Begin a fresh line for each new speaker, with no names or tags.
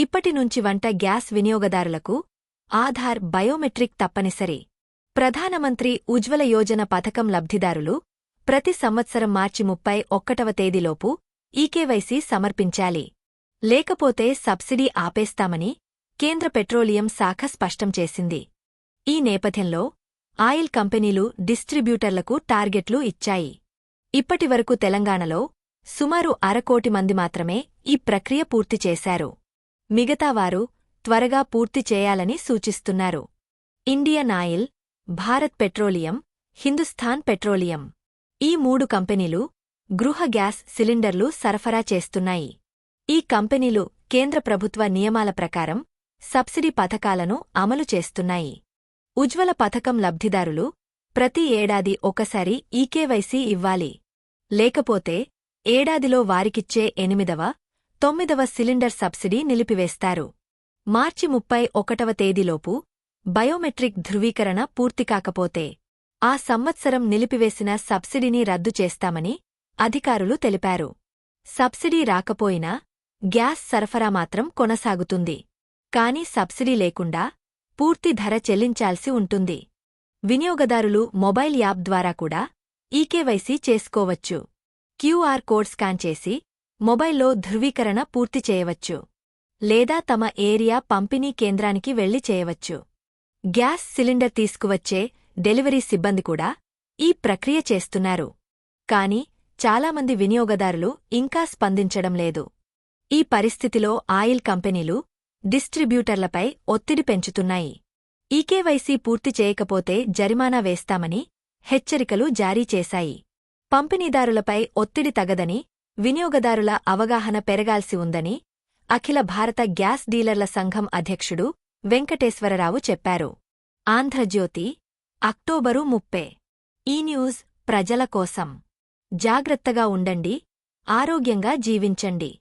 ఇప్పటి నుంచి వంట గ్యాస్ వినియోగదారులకు ఆధార్ బయోమెట్రిక్ తప్పనిసరి. ప్రధానమంత్రి ఉజ్వల యోజన పథకం లబ్ధిదారులు ప్రతి సంవత్సరం మార్చి ముప్పై ఒక్కటవ తేదీలోపు ఈకేవైసీ సమర్పించాలి. లేకపోతే సబ్సిడీ ఆపేస్తామని కేంద్ర పెట్రోలియం శాఖ స్పష్టం చేసింది. ఈ నేపథ్యంలో ఆయిల్ కంపెనీలు డిస్ట్రిబ్యూటర్లకు టార్గెట్లు ఇచ్చాయి. ఇప్పటివరకు తెలంగాణలో సుమారు అరకోటి మంది మాత్రమే ఈ ప్రక్రియ పూర్తి చేశారు. మిగతావారు త్వరగా పూర్తి చేయాలని సూచిస్తున్నారు. Indian oil Bharat petroleum Hindustan petroleum. ఈ మూడు కంపెనీలు గృహ గ్యాస్ సిలిండర్లు సరఫరా చేస్తున్నాయి. ఈ కంపెనీలు కేంద్ర ప్రభుత్వ నియమాల ప్రకారం సబ్సిడీ పథకాలను అమలు చేస్తున్నాయి. ఉజ్వల పథకం లబ్ధిదారులు ప్రతి ఏడాది ఒకసారి ఈకేవైసీ ఇవ్వాలి. లేకపోతే ఏడాదిలో వారికిచ్చే ఎనిమిదవ తొమ్మిదవ సిలిండర్ సబ్సిడీ నిలిపివేస్తారు. మార్చి ముప్పై ఒకటవ తేదీలోపు బయోమెట్రిక్ ధృవీకరణ పూర్తికాకపోతే ఆ సంవత్సరం నిలిపివేసిన సబ్సిడీని రద్దు చేస్తామని అధికారులు తెలిపారు. సబ్సిడీ రాకపోయినా గ్యాస్ సరఫరా మాత్రం కొనసాగుతుంది. కాని సబ్సిడీ లేకుండా పూర్తి ధర చెల్లించాల్సి ఉంటుంది. వినియోగదారులు మొబైల్ యాప్ ద్వారా కూడా ఈకేవైసీ చేసుకోవచ్చు. క్యూఆర్ కోడ్ స్కాన్ చేసి మొబైల్లో ధృవీకరణ పూర్తి చేయవచ్చు. లేదా తమ ఏరియా పంపిణీ కేంద్రానికి వెళ్ళి చేయవచ్చు. గ్యాస్ సిలిండర్ తీసుకువచ్చే డెలివరీ సిబ్బంది కూడా ఈ ప్రక్రియ చేస్తున్నారు. కాని చాలామంది వినియోగదారులు ఇంకా స్పందించడం లేదు. ఈ పరిస్థితిలో ఆయిల్ కంపెనీలు డిస్ట్రిబ్యూటర్లపై ఒత్తిడి పెంచుతున్నాయి. ఈకేవైసీ పూర్తి చేయకపోతే జరిమానా వేస్తామని హెచ్చరికలు జారీ చేశాయి. పంపిణీదారులపై ఒత్తిడి తగదని వినియోగదారుల అవగాహన పెరగాల్సి ఉందని అఖిల భారత గ్యాస్ డీలర్ల సంఘం అధ్యక్షుడు వెంకటేశ్వరరావు చెప్పారు. ఆంధ్రజ్యోతి అక్టోబరు ముప్పే. ఈ న్యూస్ ప్రజల కోసం. జాగ్రత్తగా ఉండండి ఆరోగ్యంగా జీవించండి.